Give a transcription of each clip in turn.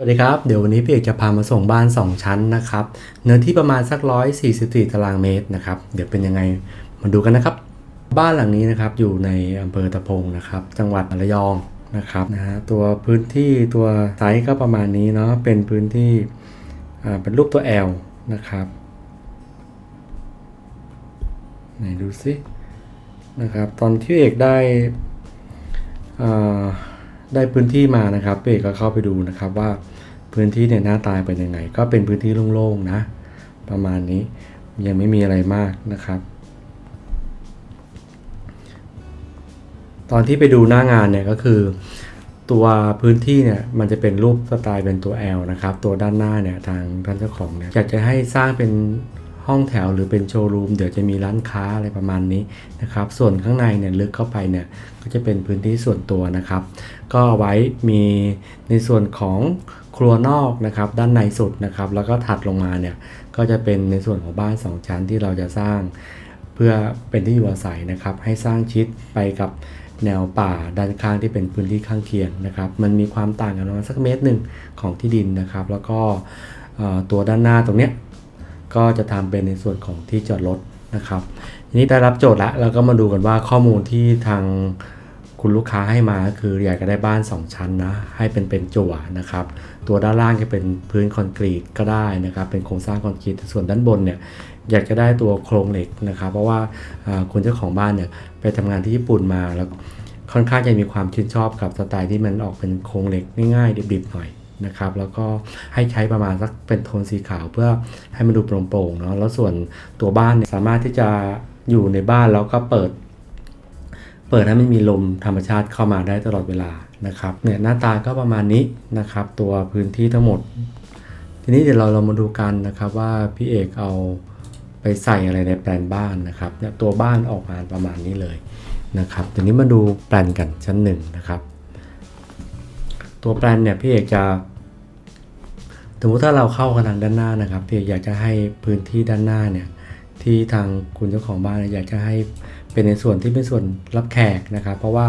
สวัสดีครับ เดี๋ยววันนี้พี่เอกจะพามาส่งบ้าน 2 ชั้นนะครับ เนื้อที่ประมาณสัก 144 ตารางเมตรนะครับ เดี๋ยวเป็นยังไงมาดูกันนะครับ บ้านหลังนี้นะครับอยู่ในอำเภอตะพงนะครับ จังหวัดระยองนะครับนะฮะตัวพื้นที่ตัวไซส์ก็ประมาณนี้เนาะเป็นพื้นที่อ่าเป็นรูปตัว L นะครับไหนดูสินะครับตอนที่เอกได้อ่า ได้พื้นที่มานะครับเอกก็เข้าไปดูนะครับว่าพื้นที่เนี่ยหน้าตาเป็นยังไง ก็เป็นพื้นที่โล่งๆนะ ประมาณนี้ยังไม่มีอะไรมากนะครับ ตอนที่ไปดูหน้างานเนี่ยก็คือ ตัวพื้นที่เนี่ยมันจะเป็นรูปสไตล์เป็นตัว L นะครับ ตัวด้านหน้าเนี่ยทางท่านเจ้าของเนี่ยอยากจะให้สร้างเป็น ห้องแถวหรือเป็นโชว์รูมเดี๋ยวจะมีร้านค้าอะไรประมาณนี้นะครับ ส่วนข้างในเนี่ยลึกเข้าไปเนี่ยก็จะเป็นพื้นที่ส่วนตัวนะครับ ก็ไว้มีในส่วนของครัวนอกนะครับด้านในสุดนะครับ แล้วก็ถัดลงมาเนี่ยก็จะเป็นในส่วนของบ้าน 2 ชั้นที่เราจะสร้าง เพื่อเป็นที่อยู่อาศัยนะครับ ให้สร้างชิดไปกับแนวป่าด้านข้างที่เป็นพื้นที่ข้างเคียงนะครับ มันมีความต่างกันประมาณสักเมตรหนึ่งของที่ดินนะครับ แล้วก็ตัวด้านหน้าตรงเนี้ย ก็จะทำเป็นในส่วนของที่จอดรถนะครับ ทีนี้ได้รับโจทย์แล้วเราก็มาดูกันว่าข้อมูลที่ทางคุณลูกค้าให้มาคืออยากจะได้บ้าน 2 ชั้นนะ ให้เป็นเป็นจั่วนะครับ ตัวด้านล่างจะเป็นพื้นคอนกรีตก็ได้นะครับ เป็นโครงสร้างคอนกรีตส่วนด้านบนเนี่ยอยากจะได้ตัวโครงเหล็กนะครับ เพราะว่าคุณเจ้าของบ้านเนี่ยไปทำงานที่ญี่ปุ่นมาแล้วค่อนข้างจะมีความชื่นชอบกับสไตล์ที่มันออกเป็นโครงเหล็กง่ายๆดิบๆหน่อย นะครับแล้วก็ให้ใช้ประมาณสักเป็นโทนสีขาวเพื่อให้มันดูโปร่งๆเนาะแล้วส่วนตัวบ้านเนี่ยสามารถที่จะอยู่ในบ้านแล้วก็เปิด เปิดให้มันมีลมธรรมชาติเข้ามาได้ตลอดเวลานะครับเนี่ยหน้าตาก็ประมาณนี้นะครับ ตัวพื้นที่ทั้งหมด ทีนี้เดี๋ยวเราเรามาดูกันนะครับว่าพี่เอกเอาไปใส่อะไรในแปลนบ้านนะครับเนี่ยตัวบ้านออกมาประมาณนี้เลยนะครับทีนี้มาดูแปลนกันชั้นหนึ่งนะครับ ตัวแปลนเนี่ยพี่เอกจะสมมติถ้าเราเข้ากันทางด้านหน้านะครับพี่เอกอยากจะให้พื้นที่ด้านหน้าเนี่ยที่ทางคุณเจ้าของบ้านเนี่ยอยากจะให้เป็นในส่วนที่เป็นส่วนรับแขกนะครับ เพราะว่า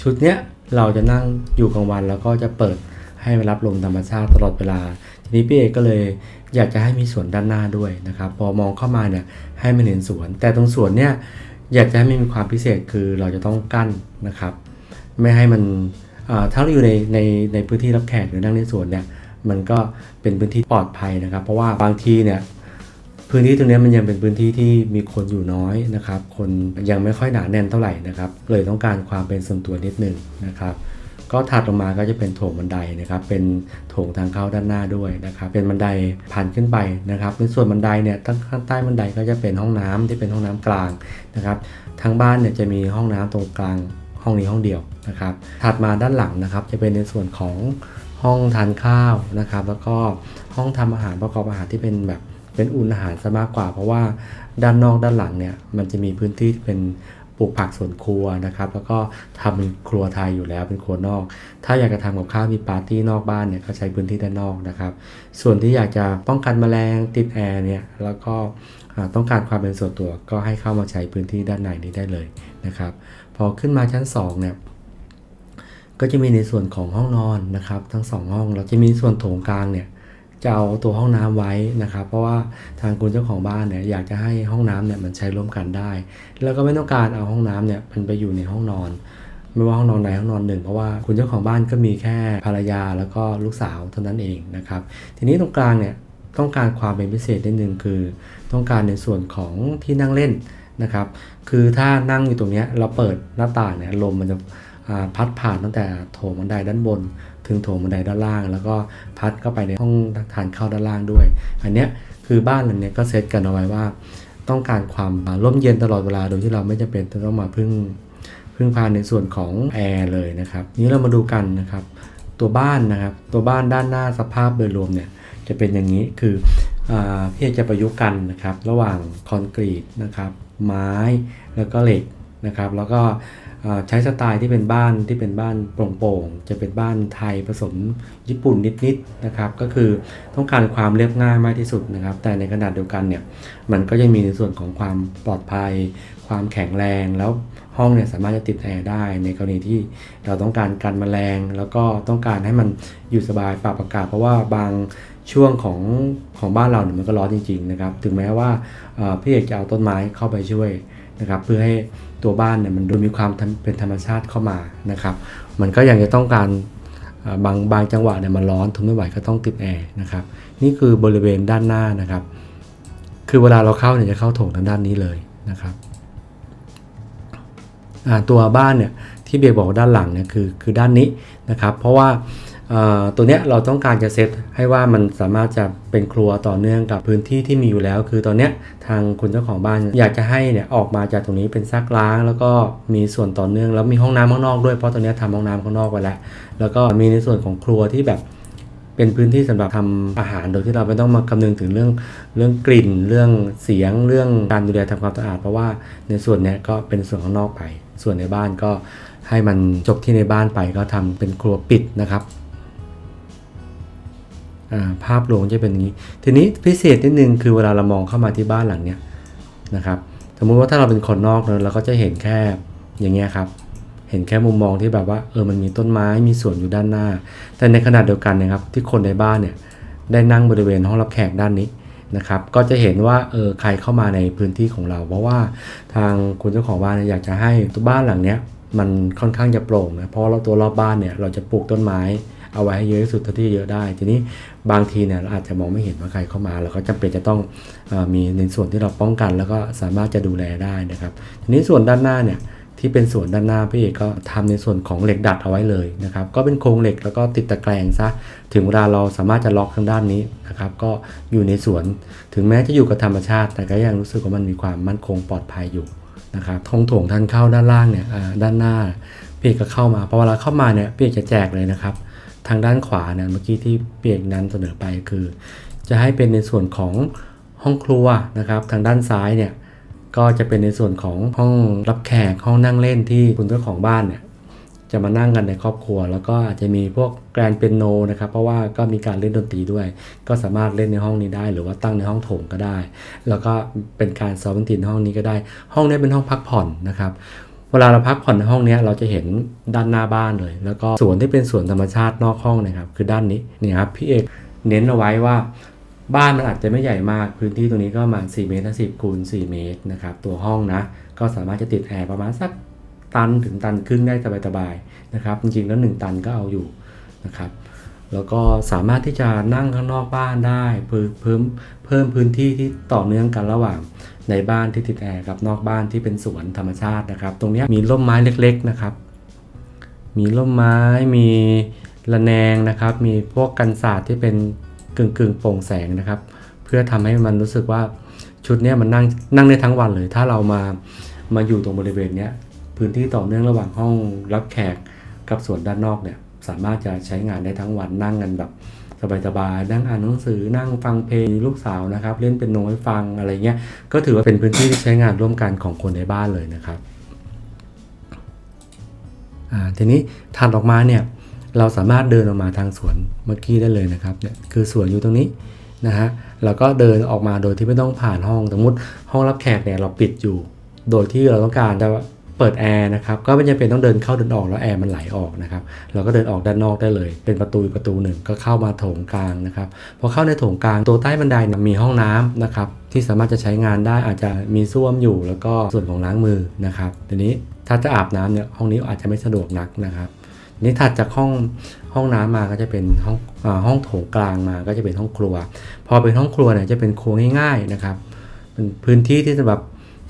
ชุดเนี้ยเราจะนั่งอยู่กลางวันแล้วก็จะเปิดให้รับลมธรรมชาติตลอดเวลา ทีนี้พี่เอกก็เลยอยากจะให้มีสวนด้านหน้าด้วยนะครับ พอมองเข้ามาเนี่ยให้มันเห็นสวน แต่ตรงสวนเนี่ยอยากจะให้มันมีความพิเศษคือเราจะต้องกั้นนะครับ ไม่ให้มัน ถ้าเราอยู่ในในในพื้นที่รับแขกหรือนั่งในสวนเนี่ยมันก็เป็นพื้นที่ปลอดภัยนะครับ เพราะว่าบางทีเนี่ยพื้นที่ตรงนี้มันยังเป็นพื้นที่ที่มีคนอยู่น้อยนะครับ คนยังไม่ค่อยหนาแน่นเท่าไหร่นะครับ เลยต้องการความเป็นส่วนตัวนิดนึงนะครับ ก็ถัดลงมาก็จะเป็นโถงบันไดนะครับ เป็นโถงทางเข้าด้านหน้าด้วยนะครับ เป็นบันไดพันขึ้นไปนะครับ ในส่วนบันไดเนี่ยตั้งข้างใต้บันไดก็จะเป็นห้องน้ำที่เป็นห้องน้ำกลางนะครับ ทางบ้านเนี่ยจะมีห้องน้ำตรงกลาง ห้องนี้ห้องเดียวนะครับ ถัดมาด้านหลังนะครับ จะเป็นในส่วนของห้องทานข้าวนะครับ แล้วก็ห้องทำอาหารประกอบอาหารที่เป็นแบบเป็นอุ่นอาหารซะมากกว่า เพราะว่าด้านนอกด้านหลังเนี่ยมันจะมีพื้นที่เป็นปลูกผักสวนครัวนะครับ แล้วก็ทำเป็นครัวไทยอยู่แล้วเป็นครัวนอก ถ้าอยากจะทำกับข้าวมีปาร์ตี้นอกบ้านเนี่ยก็ใช้พื้นที่ด้านนอกนะครับ ส่วนที่อยากจะป้องกันแมลงติดแอร์เนี่ยแล้วก็ ต้องการความเป็นส่วนตัวก็ให้เข้ามาใช้พื้นที่ด้านในนี้ได้เลยนะครับ พอขึ้นมาชั้น2เนี่ยก็จะมีในส่วนของห้องนอนนะครับ ทั้งสองห้องเราจะมีส่วนโถงกลางเนี่ยจะเอาตัวห้องน้ำไว้นะครับ เพราะว่าทางคุณเจ้าของบ้านเนี่ยอยากจะให้ห้องน้ำเนี่ยมันใช้ร่วมกันได้ แล้วก็ไม่ต้องการเอาห้องน้ำเนี่ยมันไปอยู่ในห้องนอน ไม่ว่าห้องนอนใดห้องนอนหนึ่งเพราะว่าคุณเจ้าของบ้านก็มีแค่ภรรยาแล้วก็ลูกสาวเท่านั้นเองนะครับ ทีนี้ตรงกลางเนี่ยต้องการความเป็นพิเศษนิดนึงคือ ต้องการในส่วนของที่นั่งเล่นนะครับ คือถ้านั่งอยู่ตรงนี้เราเปิดหน้าต่างเนี่ยลมมันจะพัดผ่านตั้งแต่โถงบันไดด้านบน ถึงโถงบันไดด้านล่าง แล้วก็พัดเข้าไปในห้องทานเข้าด้านล่างด้วย อันเนี้ยคือบ้านหลังนี้ก็เซตกันเอาไว้ว่า ต้องการความร่มเย็นตลอดเวลาโดยที่เราไม่จำเป็นต้องมาพึ่งพึ่งพาในส่วนของแอร์เลยนะครับนี้เรามาดูกันนะครับ ตัวบ้านนะครับ ตัวบ้านด้านหน้าสภาพโดยรวมเนี่ยจะเป็นอย่างนี้คือพี่อจะประยุกต์กันนะครับระหว่างคอนกรีตนะครับไม้แล้วก็เหล็กนะครับแล้วก็ใช้สไตล์ที่เป็นบ้านที่เป็นบ้านโปร่งๆ จะเป็นบ้านไทยผสมญี่ปุ่นนิดๆนะครับก็คือต้องการความเรียบง่ายมากที่สุดนะครับ แต่ในขนาดเดียวกันเนี่ยมันก็ยังมีในส่วนของความปลอดภัย ความแข็งแรงแล้วห้องเนี่ยสามารถจะติดแอร์ได้ ในกรณีที่เราต้องการกันแมลง แล้วก็ต้องการให้มันอยู่สบายปรับอากาศเพราะว่าบางช่วงของของบ้านเราเนี่ยมันก็ร้อนจริง ๆ นะครับ ถึงแม้ว่าพี่เอกจะเอาต้นไม้เข้าไปช่วยนะครับเพื่อให้ตัวบ้านเนี่ยมันดูมีความเป็นธรรมชาติเข้ามานะครับ มันก็ยังจะต้องการบางบางจังหวะเนี่ยมันร้อนทนไม่ไหวก็ต้องติดแอร์นะครับ นี่คือบริเวณด้านหน้านะครับ คือเวลาเราเข้าเนี่ยจะเข้าโถงทางด้านนี้เลยนะครับ ตัวบ้านเนี่ยที่เบียร์บอกด้านหลังเนี่ยคือคือด้านนี้นะครับ เพราะว่าตัวเนี้ยเราต้องการจะเซตให้ว่ามันสามารถจะเป็นครัวต่อเนื่องกับพื้นที่ที่มีอยู่แล้ว คือตอนเนี้ยทางคุณเจ้าของบ้านอยากจะให้เนี่ยออกมาจากตรงนี้เป็นซักล้าง แล้วก็มีส่วนต่อเนื่องแล้วมีห้องน้ำข้างนอกด้วยเพราะตอนเนี้ยทำห้องน้ำข้างนอกไปแล้ว แล้วก็มีในส่วนของครัวที่แบบเป็นพื้นที่สำหรับทำอาหารโดยที่เราไม่ต้องมาคำนึงถึงเรื่องเรื่องกลิ่น เรื่องเสียงเรื่องการดูแลทำความสะอาด เพราะว่าในส่วนเนี้ยก็เป็นส่วนข้างนอกไป ส่วนในบ้านก็ให้มันจบที่ในบ้านไปก็ทำเป็นครัวปิดนะครับาภาพรวมจะเป็นอย่างนี้ ทีนี้พิเศษนิดนึงคือเวลาเรามองเข้ามาที่บ้านหลังเนี้ยนะครับ สมมุติว่าถ้าเราเป็นคนนอกเนอะเราก็จะเห็นแค่อย่างเงี้ยครับ เห็นแค่มุมมองที่แบบว่าเออมันมีต้นไม้มีสวนอยู่ด้านหน้า แต่ในขณะเดียวกันนะครับที่คนในบ้านเนี่ยได้นั่งบริเวณห้องรับแขกด้านนี้ นะครับก็จะเห็นว่าเออใครเข้ามาในพื้นที่ของเรา เพราะว่าทางคุณเจ้าของบ้านอยากจะให้ตัวบ้านหลังเนี้ยมันค่อนข้างจะโปร่งนะเพราะเราตัวรอบบ้านเนี่ยเราจะปลูกต้นไม้เอาไว้ให้เยอะที่สุดเท่าที่เยอะได้ ทีนี้บางทีเนี่ยเราอาจจะมองไม่เห็นว่าใครเข้ามา เราก็จำเป็นจะต้องออมีในส่วนที่เราป้องกัน แล้วก็สามารถจะดูแลได้นะครับ ทีนี้ส่วนด้านหน้าเนี่ย ที่เป็นส่วนด้านหน้าพี่เอกก็ทำในส่วนของเหล็กดัดเอาไว้เลยนะครับ ก็เป็นโครงเหล็กแล้วก็ติดตะแกรงซะ ถึงเวลาเราสามารถจะล็อกทางด้านนี้นะครับ ก็อยู่ในสวน ถึงแม้จะอยู่กับธรรมชาติ แต่ก็ยังรู้สึกว่ามันมีความมั่นคงปลอดภัยอยู่นะครับทงถงทานเข้าด้านล่างเนี่ยด้านหน้าพี่เอกก็เข้ามาพอเวลาเข้ามาเนี่ยพี่เอกจะแจกเลยนะครับ ทางด้านขวาเนี่ยเมื่อกี้ที่พี่เอกนั้นเสนอไปคือ จะให้เป็นในส่วนของห้องครัวนะครับ ทางด้านซ้ายเนี่ย ก็จะเป็นในส่วนของห้องรับแขกห้องนั่งเล่นที่คุณเจ้าของบ้านเนี่ยจะมานั่งกันในครอบครัว แล้วก็อาจจะมีพวกแกรนเปียโนนะครับ เพราะว่าก็มีการเล่นดนตรีด้วย ก็สามารถเล่นในห้องนี้ได้ หรือว่าตั้งในห้องโถงก็ได้ แล้วก็เป็นการซ้อมดนตรีในห้องนี้ก็ได้ ห้องนี้เป็นห้องพักผ่อนนะครับเวลาเราพักผ่อนในห้องนี้เราจะเห็นด้านหน้าบ้านเลย แล้วก็สวนที่เป็นสวนธรรมชาตินอกห้องนะครับ คือด้านนี้นี่ครับพี่เอกเน้นเอาไว้ว่า บ้านมันอาจจะไม่ใหญ่มากพื้นที่ตรงนี้ก็ประมาณ4เมตรสิบคูณ4เมตรนะครับตัวห้องนะก็สามารถจะติดแอร์ประมาณสักตันถึงตันครึ่งได้สบายๆนะครับจริงๆแล้ว 1 ตันก็เอาอยู่นะครับแล้วก็สามารถที่จะนั่งข้างนอกบ้านได้เพิ่มเพิ่มเพิ่มพื้นที่ที่ต่อเนื่องกันระหว่างในบ้านที่ติดแอร์กับนอกบ้านที่เป็นสวนธรรมชาตินะครับ ตรงนี้มีร่มไม้เล็ก ๆนะครับ มีร่มไม้มีระแนงนะครับ มีพวกกันศาสตร์ที่เป็น กึ่งกึ่งโปร่งแสงนะครับ เพื่อทำให้มันรู้สึกว่าชุดนี้มันนั่งนั่งได้ทั้งวันเลย ถ้าเรามามาอยู่ตรงบริเวณนี้พื้นที่ต่อเนื่องระหว่างห้องรับแขกกับส่วนด้านนอกเนี่ยสามารถจะใช้งานได้ทั้งวันนั่งกันแบบสบายๆนั่งอ่านหนังสือนั่งฟังเพลงลูกสาวนะครับ เล่นเป็นโนให้ฟังอะไรเงี้ยก็ถือว่าเป็นพื้นที่ที่ใช้งานร่วมกันของคนในบ้านเลยนะครับอ่าทีนี้ถัดออกมาเนี่ย เราสามารถเดินออกมาทางสวนเมื่อกี้ได้เลยนะครับเนี่ยคือสวนอยู่ตรงนี้นะฮะแล้วก็เดินออกมาโดยที่ไม่ต้องผ่านห้องสมมติห้องรับแขกเนี่ยเราปิดอยู่ โดยที่เราต้องการจะเปิดแอร์นะครับก็ไม่จำเป็นต้องเดินเข้าเดินออกแล้วแอร์มันไหลออกนะครับเราก็เดินออกด้านนอกได้เลย เป็นประตูประตูหนึ่งก็เข้ามาโถงกลางนะครับพอเข้าในโถงกลางตัวใต้บันไดมีห้องน้ำนะครับที่สามารถจะใช้งานได้อาจจะมีส้วมอยู่ แล้วก็ส่วนของล้างมือนะครับทีนี้ถ้าจะอาบน้ำเนี่ยห้องนี้อาจจะไม่สะดวกนักนะครับ นี่ถัดจากห้องห้องน้ำมาก็จะเป็นห้องอห้องโถงกลางมาก็จะเป็นห้องครัว พอเป็นห้องครัวเนี่ยจะเป็นครัวง่าย ๆนะครับเป็นพื้นที่ที่สำหรับ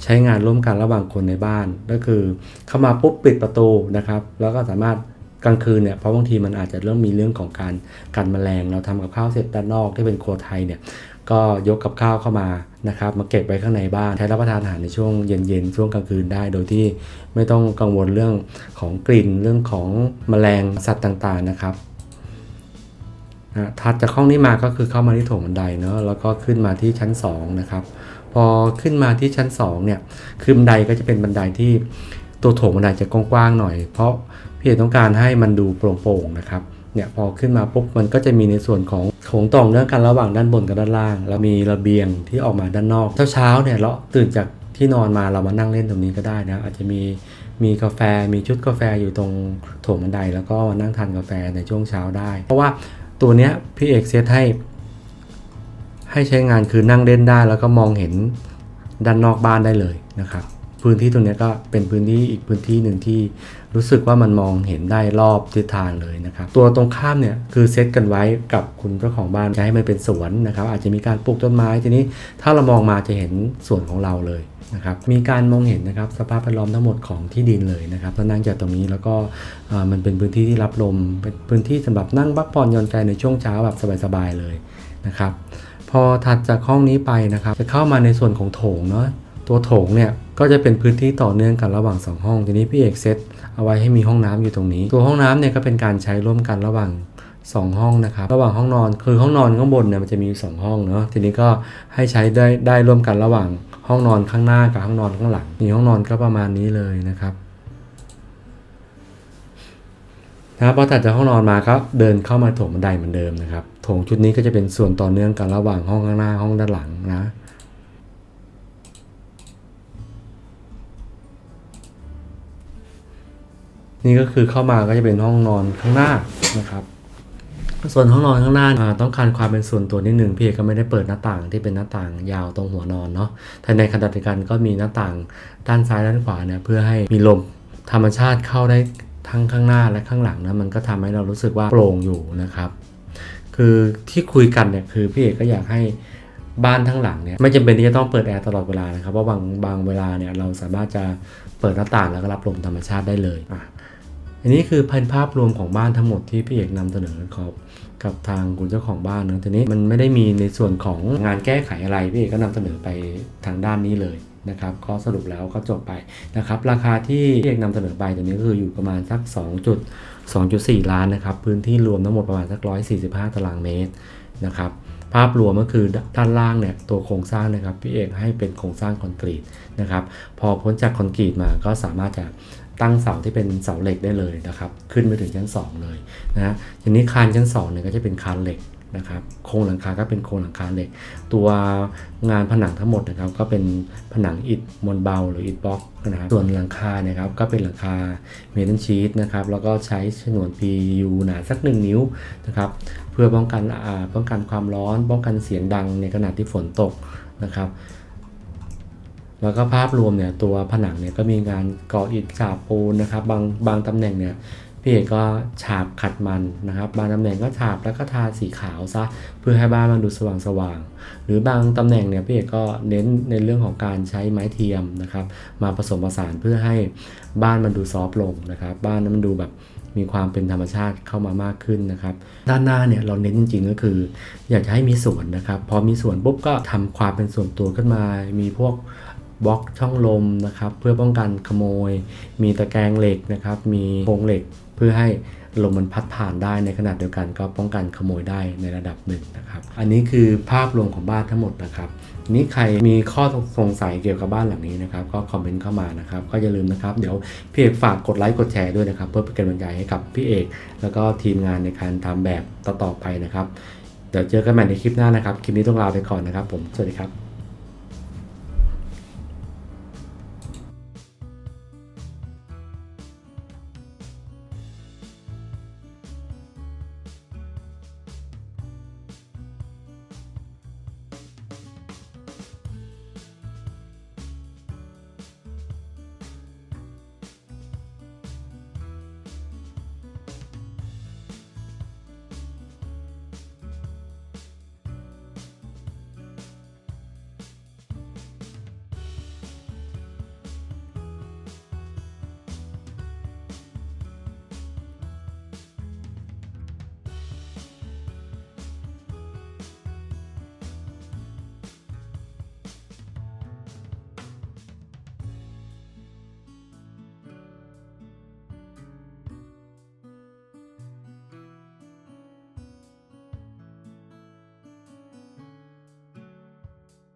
ใช้งานร่วมกันระหว่างคนในบ้าน ก็คือเข้ามาปุ๊บปิดประตูนะครับ แล้วก็สามารถกลางคืนเนี่ยเพราะบางทีมันอาจจะเริ่มมีเรื่องของการกันแมลงเราทำกับข้าวเสร็จด้านนอกที่เป็นครัวไทยเนี่ย ก็ยกกับข้าวเข้ามานะครับมาเก็บไว้ข้างในบ้านใช้รับประทานอาหารในช่วงเย็นๆ ช่วงกลางคืนได้ โดยที่ไม่ต้องกังวลเรื่องของกลิ่นเรื่องของแมลงสัตว์ต่างๆนะครับอะถัดจากห้องนี้มาก็คือเข้ามาที่โถงบันไดเนาะแล้วก็ขึ้นมาที่ชั้น2นะครับพอขึ้นมาที่ชั้น2เนี่ยคือบันไดก็จะเป็นบันไดที่ตัวโถงบันไดจะกว้างๆหน่อย เพราะพี่เอกต้องการให้มันดูโปร่งๆนะครับ เนี่ยพอขึ้นมาปุ๊บมันก็จะมีในส่วนของโถงต่อเนื่องกันระหว่างด้านบนกับด้านล่าง แล้วมีระเบียงที่ออกมาด้านนอก เช้าๆเนี่ยเราตื่นจากที่นอนมาเรามานั่งเล่นตรงนี้ก็ได้นะอาจจะมีมีกาแฟมีชุดกาแฟอยู่ตรงโถงบันไดแล้วก็มานั่งทานกาแฟในช่วงเช้าได้ เพราะว่าตัวเนี้ยพี่เอกเซตให้ ให้ใช้งานคือนั่งเล่นได้แล้วก็มองเห็นด้านนอกบ้านได้เลยนะครับ พื้นที่ตรงนี้ก็เป็นพื้นที่อีกพื้นที่หนึ่งที่รู้สึกว่ามันมองเห็นได้รอบทิศทางเลยนะครับ ตัวตรงข้ามเนี่ยคือเซตกันไว้กับคุณเจ้าของบ้านจะให้มันเป็นสวนนะครับ อาจจะมีการปลูกต้นไม้ทีนี้ถ้าเรามองมาจะเห็นสวนของเราเลยนะครับมีการมองเห็นนะครับสภาพแวดล้อมทั้งหมดของที่ดินเลยนะครับถ้านั่งจากตรงนี้แล้วก็มันเป็นพื้นที่ที่รับลมเป็นพื้นที่สำหรับนั่งพักผ่อนหย่อนใจในช่วงเช้าแบบสบายๆเลยนะครับพอถัดจากห้องนี้ไปนะครับ จะเข้ามาในส่วนของโถงเนาะตัวโถงเนี่ย ก็จะเป็นพื้นที่ต่อเนื่องกันระหว่าง 2 ห้อง ทีนี้พี่เอกเซตเอาไว้ให้มีห้องน้ำอยู่ตรงนี้ ตัวห้องน้ำเนี่ยก็เป็นการใช้ร่วมกันระหว่าง 2 ห้องนะครับ ระหว่างห้องนอนคือห้องนอนข้างบนเนี่ยมันจะมีอยู่สองห้องเนาะ ทีนี้ก็ให้ใช้ได้ได้ร่วมกันระหว่างห้องนอนข้างหน้ากับห้องนอนข้างหลังนี่ห้องนอนก็ประมาณนี้เลยนะครับนะครับพอถัดจากห้องนอนมาก็เดินเข้ามาโถงบันไดเหมือนเดิมนะครับ โถงชุดนี้ก็จะเป็นส่วนต่อเนื่องกันระหว่างห้องข้างหน้าห้องด้านหลังนะ นี่ก็คือเข้ามาก็จะเป็นห้องนอนข้างหน้านะครับ ส่วนห้องนอนข้างหน้าต้องการความเป็นส่วนตัวนิดหนึ่งพี่เอกก็ไม่ได้เปิดหน้าต่างที่เป็นหน้าต่างยาวตรงหัวนอนเนาะแต่ในขณะเดียวกันก็มีหน้าต่างด้านซ้ายด้านขวาเนี่ยเพื่อให้มีลมธรรมชาติเข้าได้ทั้งข้างหน้าและข้างหลังนะมันก็ทำให้เรารู้สึกว่าโปร่งอยู่นะครับ คือที่คุยกันเนี่ยคือพี่เอกก็อยากให้บ้านทั้งหลังเนี่ยไม่จำเป็นที่จะต้องเปิดแอร์ตลอดเวลานะครับเพราะบางบางเวลาเนี่ยเราสามารถจะเปิดหน้าต่างแล้วก็รับลมธรรมชาติได้เลย อันนี้คือพันภาพรวมของบ้านทั้งหมดที่พี่เอกนำเสนอครับกับทางคุณเจ้าของบ้านนะทีนี้มันไม่ได้มีในส่วนของงานแก้ไขอะไรพี่เอกก็นำเสนอไปทางด้านนี้เลยนะครับก็สรุปแล้วก็จบไปนะครับ ราคาที่พี่เอกนำเสนอไปตัวนี้ก็คืออยู่ประมาณสัก 2.2.4 ล้านนะครับ พื้นที่รวมทั้งหมดประมาณสัก 145 ตารางเมตรนะครับภาพรวมก็คือด้านล่างเนี่ยตัวโครงสร้างนะครับพี่เอกให้เป็นโครงสร้างคอนกรีตนะครับ พอพ้นจากคอนกรีตมาก็สามารถจะ ตั้งเสาที่เป็นเสาเหล็กได้เลยนะครับ ขึ้นไปถึงชั้น 2 เลยนะฮะทีนี้คานชั้น2เนี่ยก็จะเป็นคานเหล็กนะครับโครงหลังคาก็เป็นโครงหลังคาเหล็ก ตัวงานผนังทั้งหมดนะครับก็เป็นผนังอิฐมวลเบาหรืออิฐบล็อกนะครับส่วนหลังคาเนี่ยครับก็เป็นหลังคาเมทัลชีตนะครับแล้วก็ใช้ฉนวน PU หนาสัก 1 นิ้วนะครับเพื่อป้องกันอ่าป้องกันความร้อน ป้องกันเสียงดังในขณะที่ฝนตกนะครับ แล้วก็ภาพรวมเนี่ยตัวผนังเนี่ยก็มีการก่ออิฐฉาบปูนนะครับ บางบางตำแหน่งเนี่ยพี่เอกก็ฉาบขัดมันนะครับ บางตำแหน่งก็ฉาบแล้วก็ทาสีขาวซะเพื่อให้บ้านมันดูสว่างสว่างหรือบางตำแหน่งเนี่ยพี่เอกก็เน้นในเรื่องของการใช้ไม้เทียมนะครับ มาผสมผสานเพื่อให้บ้านมันดูซอฟต์ลงนะครับ บ้านนั้นมันดูแบบมีความเป็นธรรมชาติเข้ามามากขึ้นนะครับ ด้านหน้าเนี่ยเราเน้นจริงๆก็คือ อยากจะให้มีสวนนะครับ พอมีสวนปุ๊บก็ทำความเป็นส่วนตัวขึ้นมา มีพวก บล็อกช่องลมนะครับเพื่อป้องกันขโมย มีตะแกรงเหล็กนะครับมีโครงเหล็กเพื่อให้ลมมันพัดผ่านได้ในขณะเดียวกันก็ป้องกันขโมยได้ในระดับหนึ่งนะครับอันนี้คือภาพรวมของบ้านทั้งหมดนะครับนี้ใครมีข้อสงสัยเกี่ยวกับบ้านหลังนี้นะครับก็คอมเมนต์เข้ามานะครับก็อย่าลืมนะครับเดี๋ยวพี่เอกฝากกดไลค์กดแชร์ด้วยนะครับเพื่อเป็นกำลังใจให้กับพี่เอก แล้วก็ทีมงานในการทำแบบต่อๆไปนะครับเดี๋ยวเจอกันใหม่ในคลิปหน้านะครับ คลิปนี้ต้องลาไปก่อนนะครับผม สวัสดีครับ